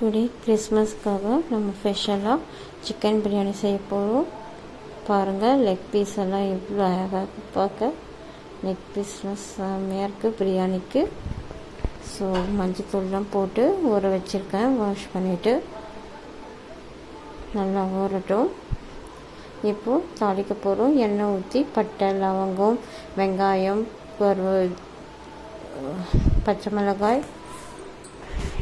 Today கிறிஸ்மஸ்க்காக நம்ம ஸ்பெஷலாக chicken biryani செய்ய போகிறோம் பாருங்கள் லெக் பீஸ் எல்லாம் எவ்வளோ அழகாக பார்க்க லெக் பீஸ்லாம் செம்மையாக இருக்குது பிரியாணிக்கு ஸோ மஞ்சத்தூள்லாம் போட்டு ஊற வச்சுருக்கேன். வாஷ் பண்ணிவிட்டு நல்லா ஊறட்டும். இப்போது தாளிக்க போகிறோம் எண்ணெய் ஊற்றி பட்டை லவங்கம் வெங்காயம் கருவ பச்சை மிளகாய்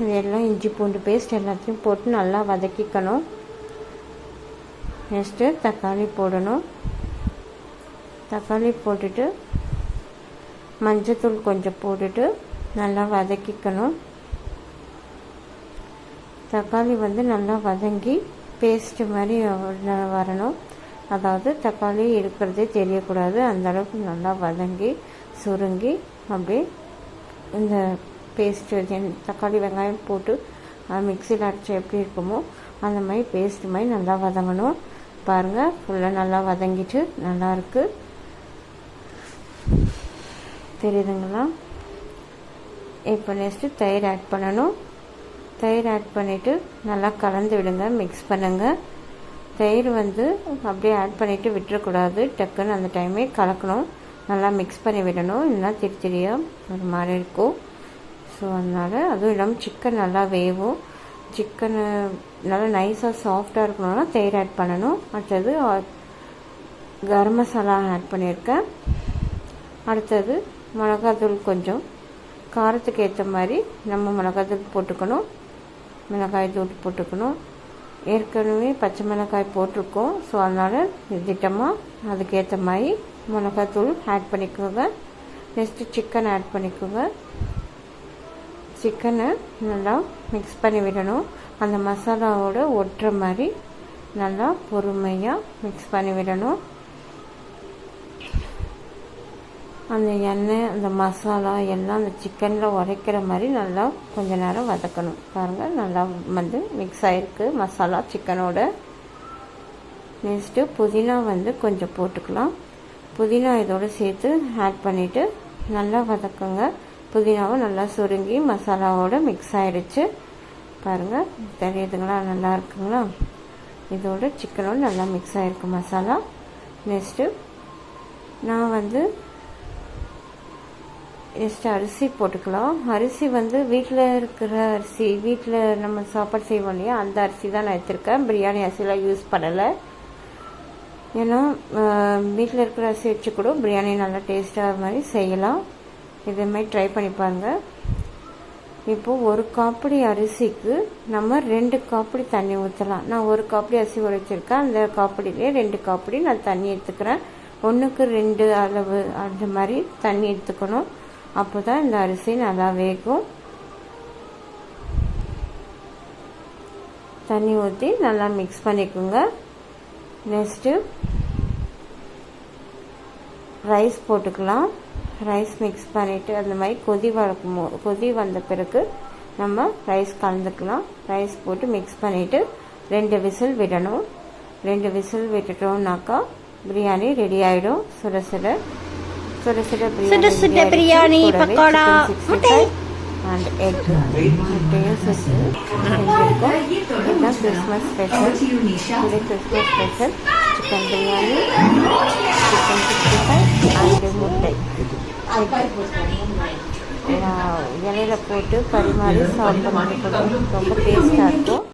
இதெல்லாம் இஞ்சி பூண்டு பேஸ்ட் எல்லாத்தையும் போட்டு நல்லா வதக்கிக்கணும். நெக்ஸ்ட்டு தக்காளி போடணும். தக்காளி போட்டுட்டு மஞ்சத்தூள் கொஞ்சம் போட்டுட்டு நல்லா வதக்கிக்கணும். தக்காளி வந்து நல்லா வதங்கி பேஸ்ட்டு மாதிரி வரணும். அதாவது தக்காளி இருக்கிறதே தெரியக்கூடாது. அந்தளவுக்கு நல்லா வதங்கி சுருங்கி அப்படியே இந்த பேஸ்ட்டு தக்காளி வெங்காயம் போட்டு மிக்சியில் அரைச்சி எப்படி இருக்குமோ அந்த மாதிரி பேஸ்ட்டு மாதிரி நல்லா வதங்கணும். பாருங்கள் ஃபுல்லாக நல்லா வதங்கிட்டு நல்லாயிருக்கு தெரியுதுங்களா? இப்போ நெக்ஸ்ட்டு தயிர் ஆட் பண்ணணும். தயிர் ஆட் பண்ணிவிட்டு நல்லா கலந்து விடுங்க மிக்ஸ் பண்ணுங்கள் தயிர் வந்து அப்படியே ஆட் பண்ணிவிட்டு விட்டுறக்கூடாது. டக்குன்னு அந்த டைமே கலக்கணும். நல்லா மிக்ஸ் பண்ணி விடணும். இல்லைன்னா திரி திரியாக ஒரு மாதிரி இருக்கும். ஸோ அதனால் அதுவும் இல்லாமல் சிக்கன் நல்லா வேகும் சிக்கனு நல்லா நைஸாக சாஃப்டாக இருக்கணும்னா தயிர் ஆட் பண்ணணும். அடுத்தது கரம் மசாலா ஆட் பண்ணியிருக்கேன். அடுத்தது மிளகாத்தூள் கொஞ்சம். காரத்துக்கு ஏற்ற மாதிரி நம்ம மிளகாத்தூள் போட்டுக்கணும். மிளகாய் தூள் போட்டுக்கணும். ஏற்கனவே பச்சை மிளகாய் போட்டிருக்கோம். ஸோ அதனால் திட்டமாக அதுக்கேற்ற மாதிரி மிளகாத்தூள் ஆட் பண்ணிக்கோங்க. நெக்ஸ்ட்டு சிக்கன் ஆட் பண்ணிக்கோங்க. சிக்கனை நல்லா மிக்ஸ் பண்ணி விடணும். அந்த மசாலாவோட ஒட்டுற மாதிரி நல்லா பொறுமையாக மிக்ஸ் பண்ணி விடணும். அந்த எண்ணெய் அந்த மசாலா எல்லாம் அந்த சிக்கனில் உரைக்கிற மாதிரி நல்லா கொஞ்ச நேரம் வதக்கணும். பாருங்கள் நல்லா வந்து மிக்ஸ் ஆகிருக்கு மசாலா சிக்கனோட. நெக்ஸ்ட்டு புதினா வந்து கொஞ்சம் போட்டுக்கலாம். புதினா இதோடு சேர்த்து ஆட் பண்ணிவிட்டு நல்லா வதக்குங்க. புதினாவும் நல்லா சுருங்கி மசாலாவோடு மிக்ஸ் ஆகிடுச்சு பாருங்கள் தெரியுதுங்களா நல்லா இருக்குங்களா? இதோட சிக்கனும் நல்லா மிக்ஸ் ஆகிருக்கு மசாலா. நெக்ஸ்ட்டு நான் வந்து நெக்ஸ்ட்டு அரிசி போட்டுக்கலாம். அரிசி வந்து வீட்டில் இருக்கிற அரிசி வீட்டில் நம்ம சாப்பாடு செய்வோம் இல்லையா? அந்த அரிசி தான் நான் எடுத்திருக்கேன். பிரியாணி அரிசிலாம் யூஸ் பண்ணலை. ஏன்னா வீட்டில் இருக்கிற அரிசி வச்சு கூட பிரியாணி நல்லா டேஸ்ட்டாக மாதிரி செய்யலாம். இதே மாதிரி ட்ரை பண்ணி பாருங்கள் இப்போது ஒரு காப்படி அரிசிக்கு நம்ம ரெண்டு காப்படி தண்ணி ஊற்றலாம் நான் ஒரு காப்படி அரிசி உடைச்சிருக்கேன் அந்த காப்படியிலே ரெண்டு காப்படி நான் தண்ணி எடுத்துக்கிறேன். ஒன்றுக்கு ரெண்டு அளவு அந்த மாதிரி தண்ணி எடுத்துக்கணும். அப்போ தான் இந்த அரிசி நல்லா வேகும். தண்ணி ஊற்றி நல்லா மிக்ஸ் பண்ணிக்கோங்க. நெக்ஸ்ட்டு ரைஸ் போட்டுக்கலாம். ரைஸ் மிக்ஸ் பண்ணிவிட்டு அந்த மாதிரி கொதி வளர்க்கும் கொதி வந்த பிறகு நம்ம ரைஸ் கலந்துக்கலாம். ரைஸ் போட்டு மிக்ஸ் பண்ணிவிட்டு ரெண்டு விசில் விடணும். ரெண்டு விசில் விட்டுட்டோம்னாக்கா பிரியாணி ரெடி ஆகிடும் சுட சுட சுட சுட சுட சுட பிரியாணி பக்கோடா அண்ட் எக் முட்டையும் சுட்டு செஞ்சுருக்கோம் இதுதான் கிறிஸ்மஸ் ஸ்பெஷல் இது Christmas special chicken biryani chicken sixty five and முட்டை இலையில போட்டு பரிமாறி சாப்பிட ரொம்ப டேஸ்ட்டாக இருக்கும்.